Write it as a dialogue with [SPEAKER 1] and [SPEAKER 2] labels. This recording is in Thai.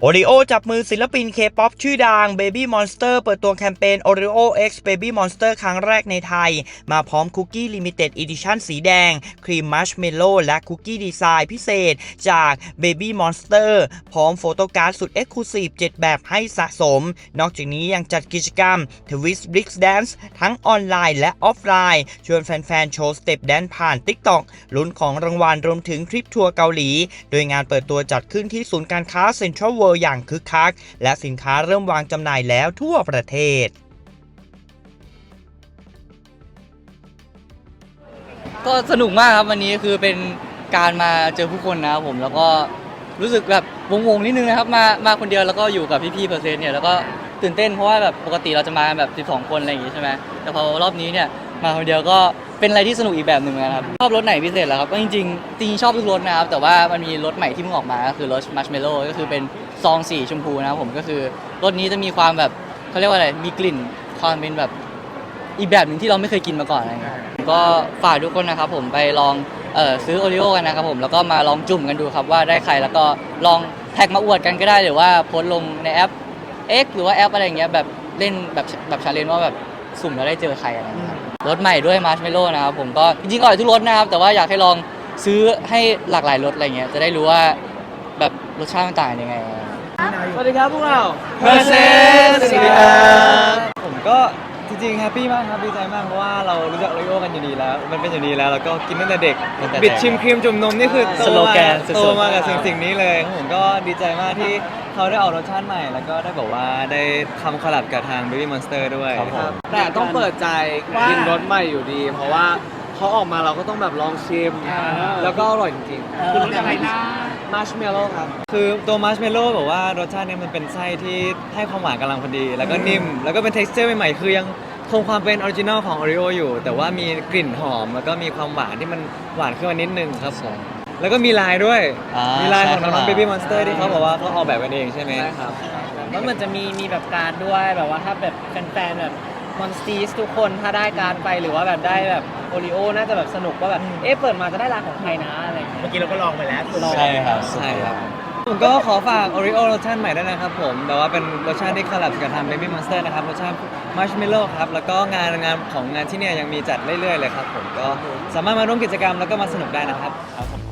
[SPEAKER 1] โอริโอจับมือศิลปินเคป๊อปชื่อดัง Baby Monster เปิดตัวแคมเปญ Oreo X Baby Monster ครั้งแรกในไทย มาพร้อมคุกกี้ลิมิเต็ดอีดิชั่นสีแดง ครีมมัชเมลโล่และคุกกี้ดีไซน์พิเศษจาก Baby Monster พร้อมโฟโต้การ์ดสุดเอ็กซ์คลูซีฟ7แบบให้สะสม นอกจากนี้ยังจัดกิจกรรม Twist b r i c k Dance ทั้งออนไลน์และออฟไลน์ ชวนแฟนๆ โชว์สเต็ปแดนผ่าน TikTok ลุ้นของรางวัลรวมถึงทริปทัวร์เกาหลี โดยงานเปิดตัวจัดขึ้นที่ศูนย์การค้าเซ็นทรัลเวิลด์อย่างคึกคัก และสินค้าเริ่มวางจำหน่ายแล้วทั่วประเทศ
[SPEAKER 2] ก็สนุกมากครับวันนี้คือเป็นการมาเจอผู้คนนะครับผมแล้วก็รู้สึกแบบวงๆนิดนึงนะครับมามาคนเดียวแล้วก็อยู่กับพี่ๆเปอร์เซ็นต์เนี่ยแล้วก็ตื่นเต้นเพราะว่าแบบปกติเราจะมาแบบ 12 คนอะไรอย่างงี้ใช่ไหมแต่พอรอบนี้เนี่ยมาคนเดียวก็เป็นอะไรที่สนุกอีกแบบหนึ่งนกันครับชอบรถไหนพิเศษเหรอครับก็จริงๆจริงชอบทุกรถนะครับแต่ว่ามันมีรถใหม่ที่เพิ่งออกมาก็คือรถมัชเมลโล่ก็คือเป็น ซองสีชมพูนะครับผมก็คือรถนี้จะมีความแบบเขาเรียกว่าอะไรมีกลิ่นความเป็นแบบอีกแบบหนึ่งที่เราไม่เคยกินมาก่อนอะไรเงี้ยก็ฝากทุกคนนะครับผมไปลองเออซื้อโอริโอกันนะครับผมแล้วก็มาลองจุ่มกันดูครับว่าได้ใครแล้วก็ลองแท็กมาอวดกันก็ได้หรือว่าโพสต์ลงในแอป X หรือว่าแอปอะไรอย่างเงี้ยแบบเล่นแบบแบบชาเลนว่าแบบสุ่มแล้วได้เจอใครอะไรเงี้ยครับรถใหม่ด้วยมาร์ชเมลโล่นะครับผมก็จริงๆอร่อยทุกรสนะครับแต่ว่าอยากให้ลองซื้อให้หลากหลายรสอะไรเงี้ยจะได้รู้ว่าแบบรสชาติมันต่างยังไง
[SPEAKER 3] สวัสดีครับพวกเรา
[SPEAKER 1] Versus
[SPEAKER 3] สวัสดีครับ ผมก็จริงๆแฮปปี้มากครับดีใจมากเพราะว่าเรารู้จักโอริโอกันอยู่ดีแล้ว มันเป็นอยู่ดีแล้วแล้วก็กินตั้งแต่เด็ก
[SPEAKER 2] ตั้งแต่เด็ก
[SPEAKER 3] บิดชิมครีมจุ่มนมนี่คือโต
[SPEAKER 2] สโล
[SPEAKER 3] มา
[SPEAKER 2] แกนสุดๆ
[SPEAKER 3] โตมากับสิ่งสิ่งนี้เลยครับผมก็ดีใจมากที่เขาได้ออกรสชาติใหม่ แล้วก็ได้บอกว่าได้ทำคอลแลบกับทาง Baby Monster ด้วย
[SPEAKER 2] ครับผม
[SPEAKER 4] แต่ต้องเปิดใจกินรสใหม่อยู่ดี เพราะว่า เขาออกมาเราก็ต้องแบบลองชิมแล้วก็อร่อยจริงๆคือรสอะไรนะมาร์ชเมลโล่ครับ
[SPEAKER 3] คือตัวมัชเมลโล่บอกว่ารสชาติเนี่ยมันเป็นไส้ที่ให้ความหวานกำลังพอดี แล้วก็นิ่ม แล้วก็เป็น t e x t อร์ใหม่ๆ คือยังคงความเป็นออริจินอลของโอริโออยู่ แต่ว่ามีกลิ่นหอม แล้วก็มีความหวานที่มันหวานขึ้นมานิดนึงครับผมแล้วก็มีลายด้วย
[SPEAKER 2] อ่ามี
[SPEAKER 3] มีลายของน้อง
[SPEAKER 2] ใช่
[SPEAKER 3] ๆ Baby Monster ที่เขาบอกว่าเขาออกแบบกันเองใช่ไหม
[SPEAKER 4] ใช่ครับ
[SPEAKER 5] แล้วเหมือนจะมีมีแบบการดด้วยแบบว่าถ้าแบบแฟนๆแบบ มอนสตีสทุกคนถ้าได้การดไปหรือว่าแบบได้แบบโอริโอน่าจะแบบสนุกว่าแบบเอ๊ะเปิดมาจะได้ร้านของใครนะอะไรอย่างเงี้ย
[SPEAKER 1] เมื่อกี้เราก็ลองไปแล้ว
[SPEAKER 2] ใช่ครับ
[SPEAKER 3] ใช่ครับ ผมก็ขอฝากโอริโอรสชาติใหม่ด้วยนะครับผม แต่ว่าเป็นรสชาติที่คอลแลบกับทาง Baby Monster นะครับ รสชาติมัชเมลโล่ครับ แล้วก็งานงานของงานที่เนี่ยยังมีจัดเรื่อยๆเลยครับผม ก็สามารถมาร่วมกิจกรรมแล้วก็มาสนุกได้นะครับ
[SPEAKER 2] ครับผ